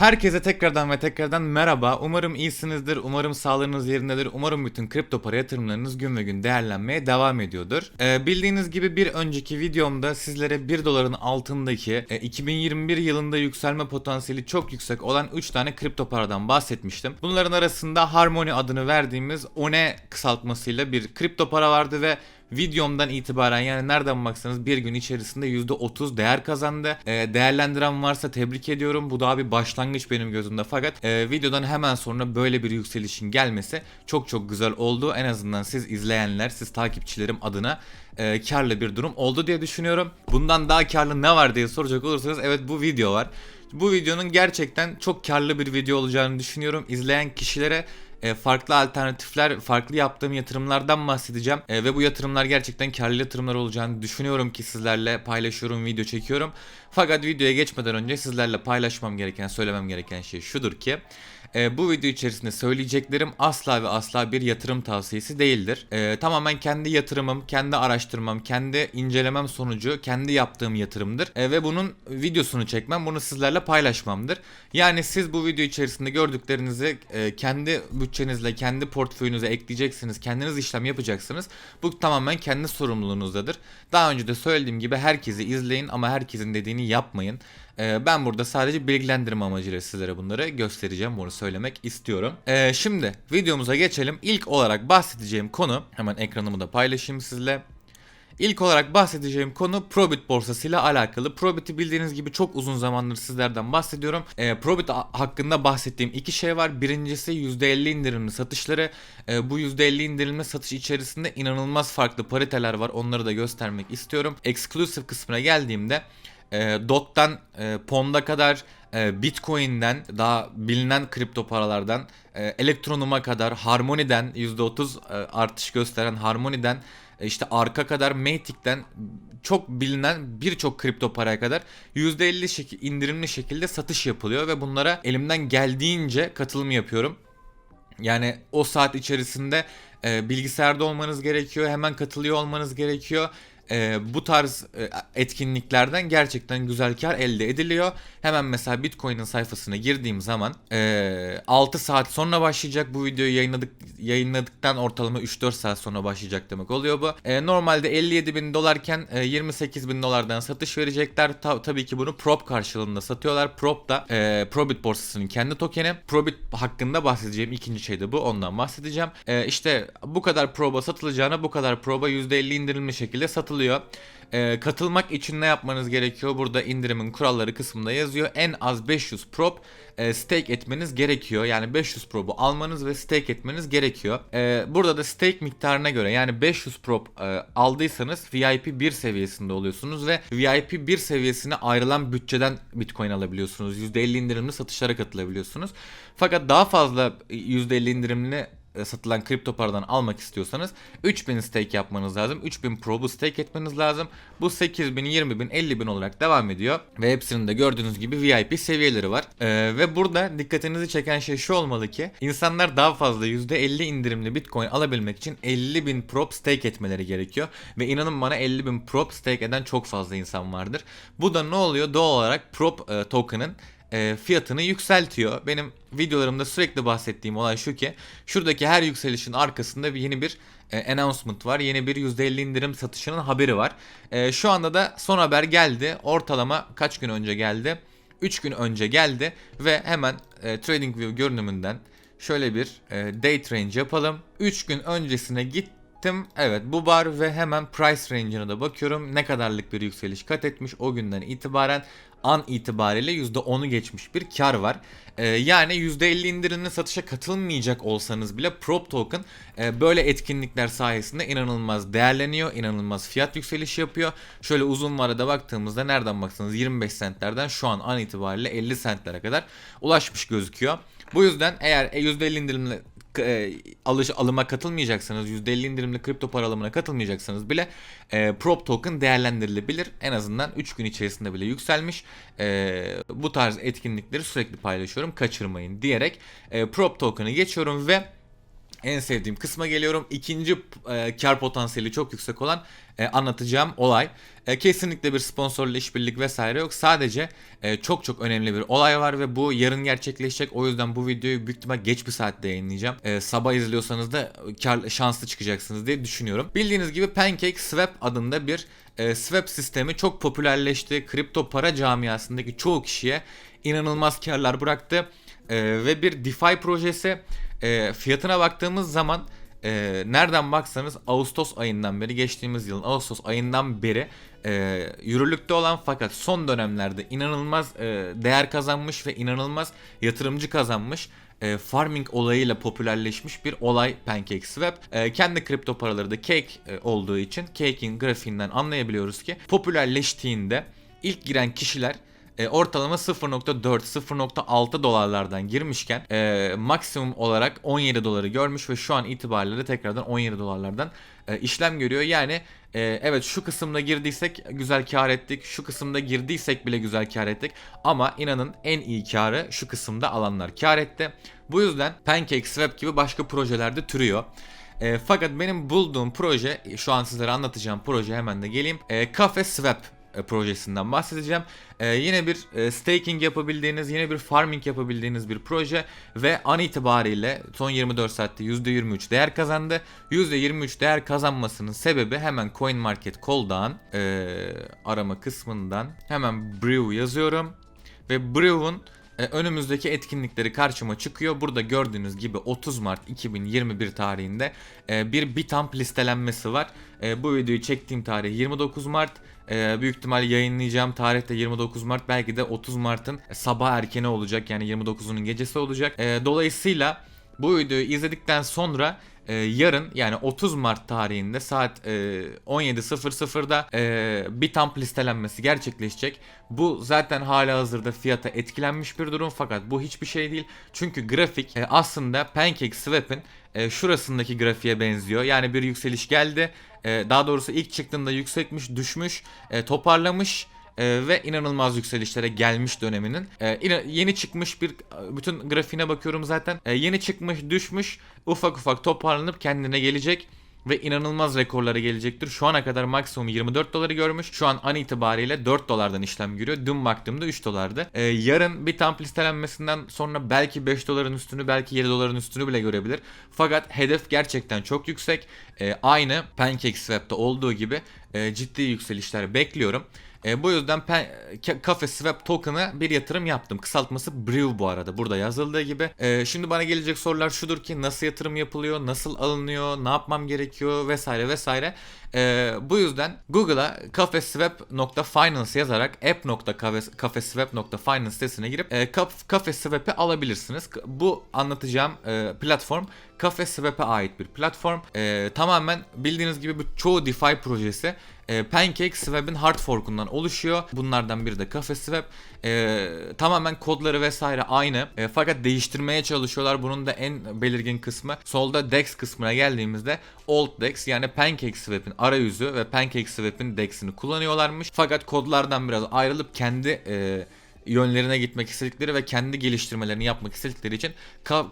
Herkese tekrardan ve tekrardan merhaba. Umarım iyisinizdir, umarım sağlığınız yerindedir, umarım bütün kripto para yatırımlarınız gün ve gün değerlenmeye devam ediyordur. Ee, bildiğiniz gibi bir önceki videomda sizlere 1 doların altındaki e, 2021 yılında yükselme potansiyeli çok yüksek olan 3 tane kripto paradan bahsetmiştim. Bunların arasında Harmony adını verdiğimiz ONE kısaltmasıyla bir kripto para vardı ve videomdan itibaren yani nereden baksanız bir gün içerisinde %30 değer kazandı. Ee, değerlendiren varsa tebrik ediyorum. Bu daha bir başlangıç benim gözümde fakat e, videodan hemen sonra böyle bir yükselişin gelmesi çok çok güzel oldu. En azından siz izleyenler, siz takipçilerim adına e, karlı bir durum oldu diye düşünüyorum. Bundan daha karlı ne var diye soracak olursanız evet bu video var. Bu videonun gerçekten çok karlı bir video olacağını düşünüyorum. İzleyen kişilere e, farklı alternatifler, farklı yaptığım yatırımlardan bahsedeceğim. E, ve bu yatırımlar gerçekten karlı yatırımlar olacağını düşünüyorum ki sizlerle paylaşıyorum, video çekiyorum. Fakat videoya geçmeden önce sizlerle paylaşmam gereken, söylemem gereken şey şudur ki e, bu video içerisinde söyleyeceklerim asla ve asla bir yatırım tavsiyesi değildir. E, tamamen kendi yatırımım, kendi araştırmam, kendi incelemem sonucu kendi yaptığım yatırımdır. E, ve bunun videosunu çekmem, bunu sizlerle paylaşmamdır. Yani siz bu video içerisinde gördüklerinizi e, kendi bütçenizle, kendi portföyünüze ekleyeceksiniz, kendiniz işlem yapacaksınız. Bu tamamen kendi sorumluluğunuzdadır. Daha önce de söylediğim gibi herkesi izleyin ama herkesin dediğini yapmayın. Ee, ben burada sadece bilgilendirme amacıyla sizlere bunları göstereceğim. Bunu söylemek istiyorum. Ee, şimdi videomuza geçelim. İlk olarak bahsedeceğim konu hemen ekranımı da paylaşayım sizle. İlk olarak bahsedeceğim konu Probit borsasıyla alakalı. Probit'i bildiğiniz gibi çok uzun zamandır sizlerden bahsediyorum. E, Probit hakkında bahsettiğim iki şey var. Birincisi %50 indirimli satışları. E, bu %50 indirimli satış içerisinde inanılmaz farklı pariteler var. Onları da göstermek istiyorum. Exclusive kısmına geldiğimde e, Dot'tan e, Pond'a kadar e, Bitcoin'den daha bilinen kripto paralardan e, Elektronum'a kadar Harmony'den %30 e, artış gösteren Harmony'den e, işte arka kadar Matic'ten çok bilinen birçok kripto paraya kadar %50 şek- indirimli şekilde satış yapılıyor ve bunlara elimden geldiğince katılım yapıyorum. Yani o saat içerisinde e, bilgisayarda olmanız gerekiyor, hemen katılıyor olmanız gerekiyor e, bu tarz e, etkinliklerden gerçekten güzel kar elde ediliyor. Hemen mesela Bitcoin'in sayfasına girdiğim zaman e, 6 saat sonra başlayacak bu videoyu yayınladık yayınladıktan ortalama 3-4 saat sonra başlayacak demek oluyor bu. E, normalde 57 bin dolarken e, 28 bin dolardan satış verecekler. Ta, tabii ki bunu prop karşılığında satıyorlar. Prop da e, Probit borsasının kendi tokeni. Probit hakkında bahsedeceğim ikinci şey de bu. Ondan bahsedeceğim. E, işte bu kadar proba satılacağına bu kadar proba %50 indirimli şekilde satılıyor satılıyor. Ee, katılmak için ne yapmanız gerekiyor? Burada indirimin kuralları kısmında yazıyor. En az 500 prop e, stake etmeniz gerekiyor. Yani 500 probu almanız ve stake etmeniz gerekiyor. E, burada da stake miktarına göre yani 500 prop e, aldıysanız VIP 1 seviyesinde oluyorsunuz ve VIP 1 seviyesine ayrılan bütçeden Bitcoin alabiliyorsunuz. %50 indirimli satışlara katılabiliyorsunuz. Fakat daha fazla %50 indirimli e, satılan kripto paradan almak istiyorsanız 3000 stake yapmanız lazım. 3000 probu stake etmeniz lazım. Bu 8000, 20000, 50000 olarak devam ediyor. Ve hepsinin de gördüğünüz gibi VIP seviyeleri var. Ee, ve burada dikkatinizi çeken şey şu olmalı ki insanlar daha fazla %50 indirimli Bitcoin alabilmek için 50.000 prop stake etmeleri gerekiyor. Ve inanın bana 50.000 prop stake eden çok fazla insan vardır. Bu da ne oluyor? Doğal olarak prop e, token'ın e, fiyatını yükseltiyor. Benim videolarımda sürekli bahsettiğim olay şu ki şuradaki her yükselişin arkasında bir yeni bir e, announcement var. Yeni bir %50 indirim satışının haberi var. E, şu anda da son haber geldi. Ortalama kaç gün önce geldi? 3 gün önce geldi ve hemen e, TradingView görünümünden şöyle bir e, date range yapalım. 3 gün öncesine git gittim. Evet bu bar ve hemen price range'ine de bakıyorum. Ne kadarlık bir yükseliş kat etmiş o günden itibaren an itibariyle %10'u geçmiş bir kar var. Ee, yani %50 indirimli satışa katılmayacak olsanız bile Prop Token e, böyle etkinlikler sayesinde inanılmaz değerleniyor, inanılmaz fiyat yükselişi yapıyor. Şöyle uzun vadede baktığımızda nereden baksanız 25 centlerden şu an an itibariyle 50 centlere kadar ulaşmış gözüküyor. Bu yüzden eğer %50 indirimli e, alış alıma katılmayacaksanız %50 indirimli kripto para alımına katılmayacaksanız bile e, prop token değerlendirilebilir. En azından 3 gün içerisinde bile yükselmiş. E, bu tarz etkinlikleri sürekli paylaşıyorum. Kaçırmayın diyerek e, prop token'ı geçiyorum ve en sevdiğim kısma geliyorum. İkinci e, kar potansiyeli çok yüksek olan e, anlatacağım olay. E, kesinlikle bir sponsorla işbirlik vesaire yok. Sadece e, çok çok önemli bir olay var ve bu yarın gerçekleşecek. O yüzden bu videoyu büyük ihtimal geç bir saatte yayınlayacağım. E, sabah izliyorsanız da kar, şanslı çıkacaksınız diye düşünüyorum. Bildiğiniz gibi Pancake Swap adında bir e, swap sistemi çok popülerleşti. Kripto para camiasındaki çoğu kişiye inanılmaz karlar bıraktı. E, ve bir DeFi projesi e, fiyatına baktığımız zaman e, nereden baksanız Ağustos ayından beri geçtiğimiz yılın Ağustos ayından beri e, yürürlükte olan fakat son dönemlerde inanılmaz e, değer kazanmış ve inanılmaz yatırımcı kazanmış e, farming olayıyla popülerleşmiş bir olay PancakeSwap. E, kendi kripto paraları da Cake e, olduğu için Cake'in grafiğinden anlayabiliyoruz ki popülerleştiğinde ilk giren kişiler e, ortalama 0.4-0.6 dolarlardan girmişken e, maksimum olarak 17 doları görmüş ve şu an itibariyle tekrardan 17 dolarlardan e, işlem görüyor. Yani e, evet şu kısımda girdiysek güzel kar ettik, şu kısımda girdiysek bile güzel kar ettik ama inanın en iyi karı şu kısımda alanlar kar etti. Bu yüzden PancakeSwap gibi başka projelerde türüyor. E, fakat benim bulduğum proje, şu an sizlere anlatacağım proje hemen de geleyim. E, Cafe Swap e, projesinden bahsedeceğim. E, yine bir e, staking yapabildiğiniz, yine bir farming yapabildiğiniz bir proje ve an itibariyle son 24 saatte %23 değer kazandı. %23 değer kazanmasının sebebi hemen CoinMarketCall'dan e, arama kısmından hemen Brew yazıyorum ve Brew'un e, önümüzdeki etkinlikleri karşıma çıkıyor. Burada gördüğünüz gibi 30 Mart 2021 tarihinde e, bir Bitamp listelenmesi var. Bu videoyu çektiğim tarih 29 Mart. Büyük ihtimal yayınlayacağım tarih de 29 Mart. Belki de 30 Mart'ın sabah erkeni olacak. Yani 29'unun gecesi olacak. dolayısıyla bu videoyu izledikten sonra e, yarın yani 30 Mart tarihinde saat e, 17.00'da e, bir tamp listelenmesi gerçekleşecek. Bu zaten hala hazırda fiyata etkilenmiş bir durum fakat bu hiçbir şey değil. Çünkü grafik e, aslında Pancake Swap'in e, şurasındaki grafiğe benziyor. Yani bir yükseliş geldi. E, daha doğrusu ilk çıktığında yüksekmiş, düşmüş, e, toparlamış e, ve inanılmaz yükselişlere gelmiş döneminin. E, yeni çıkmış bir bütün grafiğine bakıyorum zaten. E, yeni çıkmış, düşmüş, ufak ufak toparlanıp kendine gelecek ve inanılmaz rekorlara gelecektir. Şu ana kadar maksimum 24 doları görmüş. Şu an an itibariyle 4 dolardan işlem görüyor. Dün baktığımda 3 dolardı. Ee, yarın bir tam listelenmesinden sonra belki 5 doların üstünü belki 7 doların üstünü bile görebilir. Fakat hedef gerçekten çok yüksek. Ee, aynı PancakeSwap'ta olduğu gibi e, ciddi yükselişler bekliyorum. E, bu yüzden pen, Cafe Swap token'a bir yatırım yaptım. Kısaltması Brew bu arada. Burada yazıldığı gibi. E, şimdi bana gelecek sorular şudur ki nasıl yatırım yapılıyor, nasıl alınıyor, ne yapmam gerekiyor vesaire vesaire. E, bu yüzden Google'a cafeswap.finance yazarak app.cafeswap.finance sitesine girip e, Cafe Swap'i alabilirsiniz. Bu anlatacağım e, platform Cafe Swap'e ait bir platform. E, tamamen bildiğiniz gibi bu çoğu DeFi projesi e, Pancake Swap'in hard fork'undan oluşuyor. Bunlardan biri de Cafe Swap. E, tamamen kodları vesaire aynı. E, fakat değiştirmeye çalışıyorlar. Bunun da en belirgin kısmı solda DEX kısmına geldiğimizde Old DEX yani Pancake Swap'in arayüzü ve Pancake Swap'in DEX'ini kullanıyorlarmış. Fakat kodlardan biraz ayrılıp kendi e, yönlerine gitmek istedikleri ve kendi geliştirmelerini yapmak istedikleri için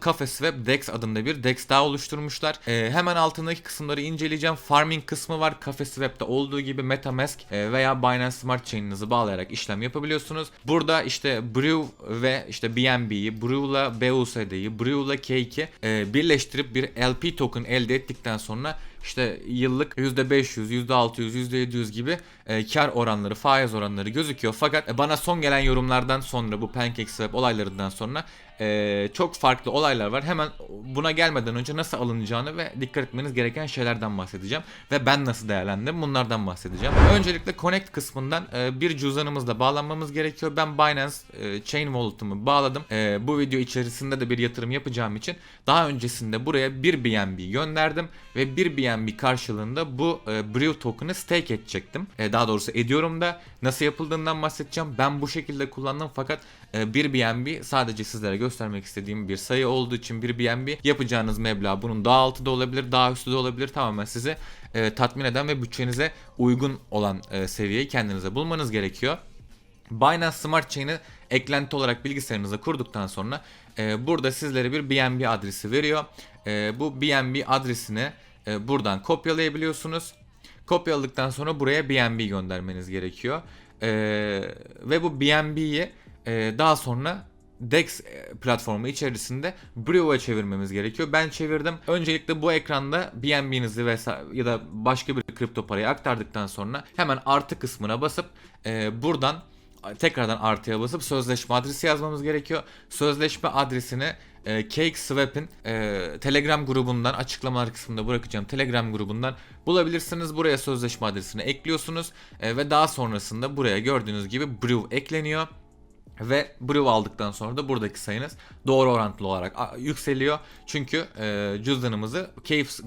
Cafe Swap Dex adında bir Dex daha oluşturmuşlar. E, hemen altındaki kısımları inceleyeceğim. Farming kısmı var. Cafe Swap'ta olduğu gibi MetaMask e, veya Binance Smart Chain'inizi bağlayarak işlem yapabiliyorsunuz. Burada işte Brew ve işte BNB'yi, Brew'la BUSD'yi, Brew'la Cake'i e, birleştirip bir LP token elde ettikten sonra işte yıllık %500, %600, %700 gibi e, kar oranları, faiz oranları gözüküyor. Fakat e, bana son gelen yorumlardan sonra bu PancakeSwap olaylarından sonra e, çok farklı olaylar var. Hemen buna gelmeden önce nasıl alınacağını ve dikkat etmeniz gereken şeylerden bahsedeceğim. Ve ben nasıl değerlendim bunlardan bahsedeceğim. Öncelikle Connect kısmından e, bir cüzdanımızla bağlanmamız gerekiyor. Ben Binance e, Chain Wallet'ımı bağladım. E, bu video içerisinde de bir yatırım yapacağım için daha öncesinde buraya bir BNB gönderdim ve bir BNB karşılığında bu e, Brew token'ı stake edecektim. E, daha doğrusu ediyorum da nasıl yapıldığından bahsedeceğim. Ben bu şekilde kullandım fakat bir BNB sadece sizlere göstermek istediğim bir sayı olduğu için bir BNB yapacağınız meblağ bunun daha altı da olabilir, daha üstü de olabilir. Tamamen sizi e, tatmin eden ve bütçenize uygun olan e, seviyeyi kendinize bulmanız gerekiyor. Binance Smart Chain'i eklenti olarak bilgisayarınıza kurduktan sonra e, burada sizlere bir BNB adresi veriyor. e, bu BNB adresini e, buradan kopyalayabiliyorsunuz. Kopyaladıktan sonra buraya BNB göndermeniz gerekiyor. E, ve bu BNB'yi e, daha sonra DEX e, platformu içerisinde Brew'a çevirmemiz gerekiyor. Ben çevirdim. Öncelikle bu ekranda BNB'nizi vesaire ya da başka bir kripto parayı aktardıktan sonra hemen artı kısmına basıp e, buradan tekrardan artıya basıp sözleşme adresi yazmamız gerekiyor. Sözleşme adresini e, Cake Swap'in e, Telegram grubundan açıklamalar kısmında bırakacağım Telegram grubundan bulabilirsiniz. Buraya sözleşme adresini ekliyorsunuz e, ve daha sonrasında buraya gördüğünüz gibi Brew ekleniyor. Ve brew aldıktan sonra da buradaki sayınız doğru orantılı olarak yükseliyor. Çünkü e, cüzdanımızı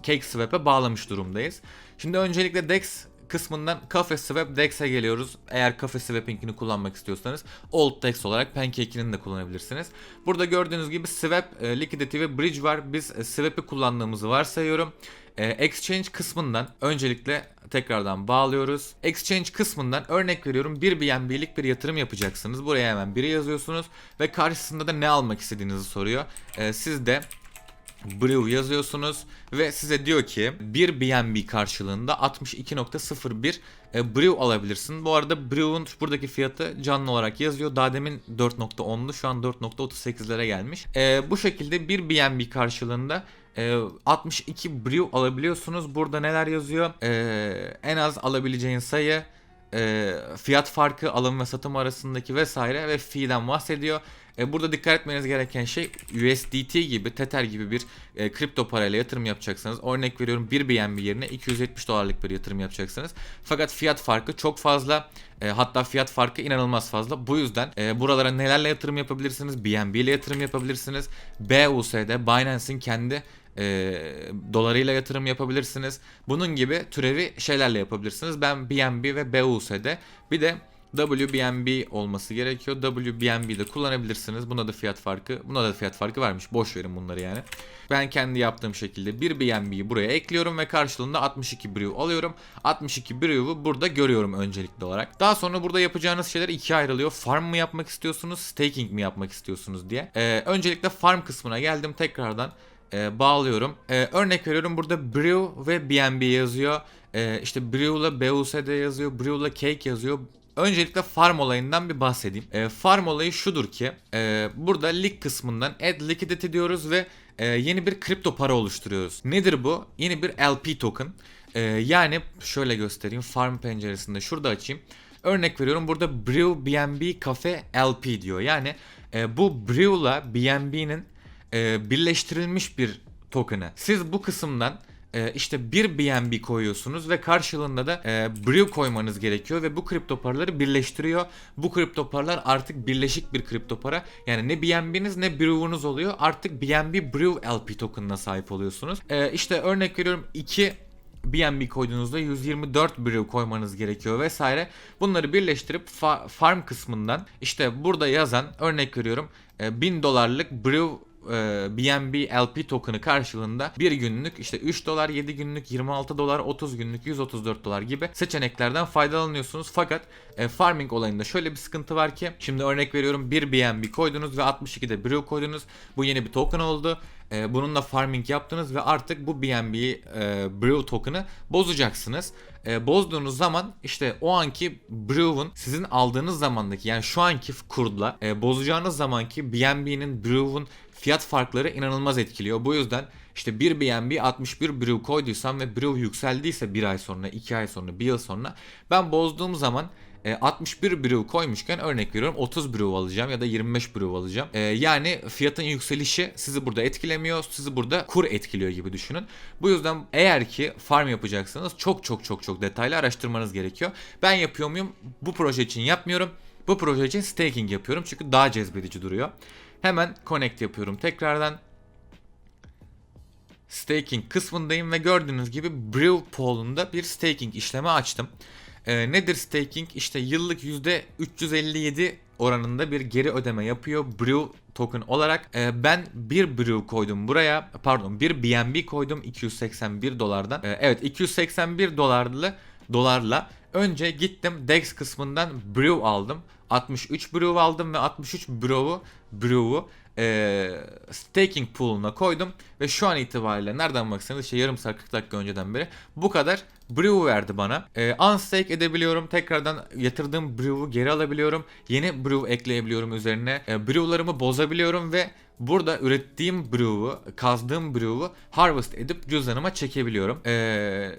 Cake Swap'e bağlamış durumdayız. Şimdi öncelikle DEX kısmından Cafe Swap DEX'e geliyoruz. Eğer Cafe Swap'inkini kullanmak istiyorsanız Old DEX olarak Pancake'inin de kullanabilirsiniz. Burada gördüğünüz gibi Swap, e, Liquidity ve Bridge var. Biz e, Swap'i kullandığımızı varsayıyorum. E, Exchange kısmından öncelikle tekrardan bağlıyoruz. Exchange kısmından örnek veriyorum bir BNB'lik bir yatırım yapacaksınız. Buraya hemen biri yazıyorsunuz ve karşısında da ne almak istediğinizi soruyor. Siz de Brew yazıyorsunuz ve size diyor ki bir BNB karşılığında 62.01 e, Brew alabilirsin. Bu arada Brew'un buradaki fiyatı canlı olarak yazıyor. Daha demin 4.10'lu şu an 4.38'lere gelmiş. E, bu şekilde bir BNB karşılığında e, 62 Brew alabiliyorsunuz. Burada neler yazıyor? E, en az alabileceğin sayı e, fiyat farkı alım ve satım arasındaki vesaire ve fee'den bahsediyor. E, burada dikkat etmeniz gereken şey USDT gibi, Tether gibi bir e, kripto parayla yatırım yapacaksanız örnek veriyorum bir BNB yerine 270 dolarlık bir yatırım yapacaksınız. Fakat fiyat farkı çok fazla. E, hatta fiyat farkı inanılmaz fazla. Bu yüzden e, buralara nelerle yatırım yapabilirsiniz? BNB ile yatırım yapabilirsiniz. BUSD, Binance'in kendi e, dolarıyla yatırım yapabilirsiniz. Bunun gibi türevi şeylerle yapabilirsiniz. Ben BNB ve BUSD bir de WBNB olması gerekiyor. WBNB de kullanabilirsiniz. Buna da fiyat farkı, buna da fiyat farkı varmış. Boş verin bunları yani. Ben kendi yaptığım şekilde bir BNB'yi buraya ekliyorum ve karşılığında 62 brew alıyorum. 62 brew'u burada görüyorum öncelikli olarak. Daha sonra burada yapacağınız şeyler ikiye ayrılıyor. Farm mı yapmak istiyorsunuz, staking mi yapmak istiyorsunuz diye. Ee, öncelikle farm kısmına geldim tekrardan e, bağlıyorum. E, örnek veriyorum burada Brew ve BNB yazıyor. E, işte Brew'la BUSD yazıyor. Brew'la Cake yazıyor. Öncelikle farm olayından bir bahsedeyim. E, farm olayı şudur ki e, burada lig kısmından add liquidity diyoruz ve e, yeni bir kripto para oluşturuyoruz. Nedir bu? Yeni bir LP token. E, yani şöyle göstereyim farm penceresinde şurada açayım. Örnek veriyorum burada Brew BNB Cafe LP diyor. Yani e, bu Brew'la BNB'nin e, birleştirilmiş bir token'ı. Siz bu kısımdan e, işte bir BNB koyuyorsunuz ve karşılığında da e, Brew koymanız gerekiyor ve bu kripto paraları birleştiriyor. Bu kripto paralar artık birleşik bir kripto para. Yani ne BNB'niz ne Brew'unuz oluyor. Artık BNB Brew LP token'ına sahip oluyorsunuz. E, işte örnek veriyorum 2 BNB koyduğunuzda 124 brew koymanız gerekiyor vesaire. Bunları birleştirip fa- farm kısmından işte burada yazan örnek veriyorum e, 1000 dolarlık brew e, BNB LP token'ı karşılığında bir günlük işte 3 dolar 7 günlük 26 dolar 30 günlük 134 dolar gibi seçeneklerden faydalanıyorsunuz. Fakat e, farming olayında şöyle bir sıkıntı var ki şimdi örnek veriyorum bir BNB koydunuz ve 62'de brew koydunuz. Bu yeni bir token oldu. E, bununla farming yaptınız ve artık bu BNB e, brew token'ı bozacaksınız. E, bozduğunuz zaman işte o anki brew'un sizin aldığınız zamandaki yani şu anki kurla e, bozacağınız zamanki BNB'nin brew'un fiyat farkları inanılmaz etkiliyor. Bu yüzden işte bir BNB 61 brew koyduysam ve brew yükseldiyse bir ay sonra, iki ay sonra, bir yıl sonra ben bozduğum zaman e, 61 brew koymuşken örnek veriyorum 30 brew alacağım ya da 25 brew alacağım. E, yani fiyatın yükselişi sizi burada etkilemiyor. Sizi burada kur etkiliyor gibi düşünün. Bu yüzden eğer ki farm yapacaksanız çok çok çok çok detaylı araştırmanız gerekiyor. Ben yapıyor muyum? Bu proje için yapmıyorum. Bu proje için staking yapıyorum çünkü daha cezbedici duruyor. Hemen connect yapıyorum tekrardan. Staking kısmındayım ve gördüğünüz gibi Brew Pool'unda bir staking işlemi açtım. Ee, nedir staking? İşte yıllık %357 oranında bir geri ödeme yapıyor Brew token olarak. Ee, ben bir Brew koydum buraya. Pardon bir BNB koydum 281 dolardan. Ee, evet 281 dolarlı dolarla önce gittim DEX kısmından Brew aldım. 63 Brew aldım ve 63 Brew'u Brew'u e, staking pool'una koydum ve şu an itibariyle nereden baksanız işte yarım saat 40 dakika önceden beri bu kadar brew verdi bana. E, unstake edebiliyorum. Tekrardan yatırdığım brew'u geri alabiliyorum. Yeni brew ekleyebiliyorum üzerine. E, brew'larımı bozabiliyorum ve burada ürettiğim brew'u, kazdığım brew'u harvest edip cüzdanıma çekebiliyorum. E,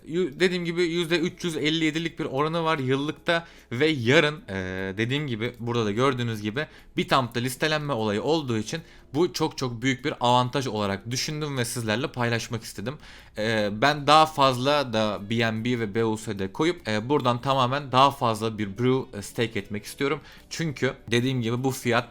yu- dediğim gibi %357'lik bir oranı var yıllıkta ve yarın e, dediğim gibi burada da gördüğünüz gibi Bitamp'ta listelenme olayı olduğu için bu çok çok büyük bir avantaj olarak düşündüm ve sizlerle paylaşmak istedim. E, ben daha fazla da BNB ve BUSD koyup e, buradan tamamen daha fazla bir brew e, stake etmek istiyorum. Çünkü dediğim gibi bu fiyat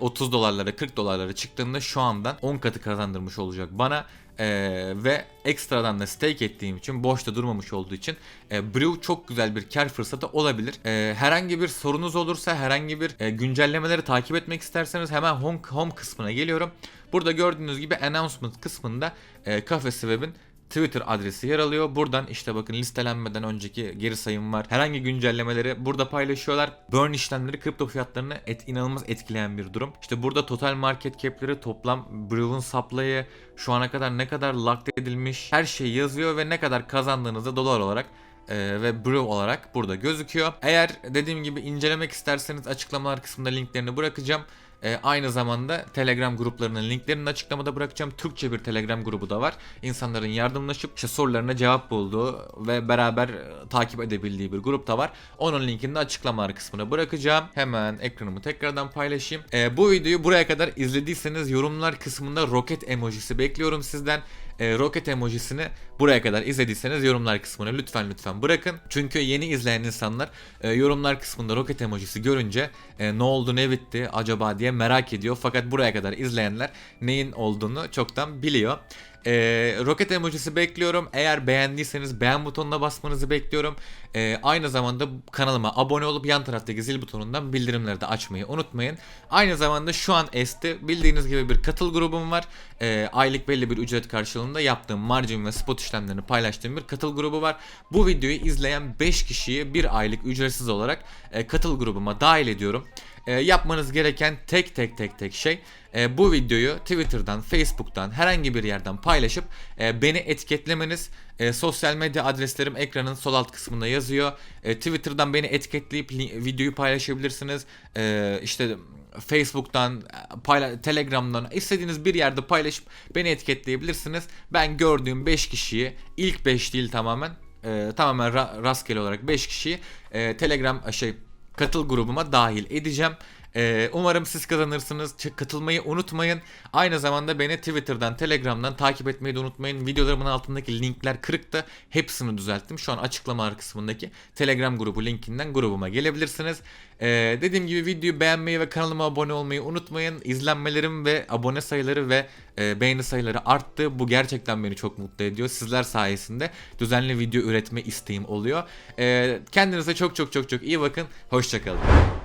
30 dolarlara 40 dolarlara çıktığında şu andan 10 katı kazandırmış olacak bana. Ee, ve ekstradan da stake ettiğim için boşta durmamış olduğu için e, Brew çok güzel bir kar fırsatı olabilir. E, herhangi bir sorunuz olursa herhangi bir e, güncellemeleri takip etmek isterseniz hemen home, home kısmına geliyorum. Burada gördüğünüz gibi announcement kısmında e, Kafesi Web'in Twitter adresi yer alıyor. Buradan işte bakın listelenmeden önceki geri sayım var. Herhangi güncellemeleri burada paylaşıyorlar. Burn işlemleri kripto fiyatlarını et, inanılmaz etkileyen bir durum. İşte burada total market cap'leri toplam Brew'un supply'ı şu ana kadar ne kadar locked edilmiş her şey yazıyor ve ne kadar kazandığınızı dolar olarak e, ve Brew olarak burada gözüküyor. Eğer dediğim gibi incelemek isterseniz açıklamalar kısmında linklerini bırakacağım. E, aynı zamanda Telegram gruplarının linklerini açıklamada bırakacağım. Türkçe bir Telegram grubu da var. İnsanların yardımlaşıp işte sorularına cevap bulduğu ve beraber e, takip edebildiği bir grup da var. Onun linkini de açıklamalar kısmına bırakacağım. Hemen ekranımı tekrardan paylaşayım. E, bu videoyu buraya kadar izlediyseniz yorumlar kısmında roket emojisi bekliyorum sizden. E, roket emojisini buraya kadar izlediyseniz yorumlar kısmına lütfen lütfen bırakın. Çünkü yeni izleyen insanlar e, yorumlar kısmında roket emojisi görünce e, ne oldu ne bitti acaba diye merak ediyor. Fakat buraya kadar izleyenler neyin olduğunu çoktan biliyor. E, roket emojisi bekliyorum. Eğer beğendiyseniz beğen butonuna basmanızı bekliyorum. E, aynı zamanda kanalıma abone olup yan taraftaki zil butonundan bildirimleri de açmayı unutmayın. Aynı zamanda şu an Esti bildiğiniz gibi bir katıl grubum var. E, aylık belli bir ücret karşılığında yaptığım margin ve spot işlemlerini paylaştığım bir katıl grubu var. Bu videoyu izleyen 5 kişiyi bir aylık ücretsiz olarak e, katıl grubuma dahil ediyorum. E, yapmanız gereken tek tek tek tek şey e, bu videoyu Twitter'dan, Facebook'tan herhangi bir yerden paylaşıp e, beni etiketlemeniz. E, sosyal medya adreslerim ekranın sol alt kısmında yazıyor. E, Twitter'dan beni etiketleyip videoyu paylaşabilirsiniz. E, işte Facebook'tan, payla- Telegram'dan istediğiniz bir yerde paylaşıp beni etiketleyebilirsiniz. Ben gördüğüm 5 kişiyi ilk 5 değil tamamen e, tamamen ra- rastgele olarak 5 kişiyi e, Telegram şey katıl grubuma dahil edeceğim. Ee, umarım siz kazanırsınız. Ç- Katılmayı unutmayın. Aynı zamanda beni Twitter'dan, Telegram'dan takip etmeyi de unutmayın. Videolarımın altındaki linkler kırıktı. Hepsini düzelttim. Şu an açıklamalar kısmındaki Telegram grubu linkinden grubuma gelebilirsiniz. Ee, dediğim gibi videoyu beğenmeyi ve kanalıma abone olmayı unutmayın. İzlenmelerim ve abone sayıları ve e, beğeni sayıları arttı. Bu gerçekten beni çok mutlu ediyor. Sizler sayesinde düzenli video üretme isteğim oluyor. Ee, kendinize çok çok çok çok iyi bakın. Hoşçakalın.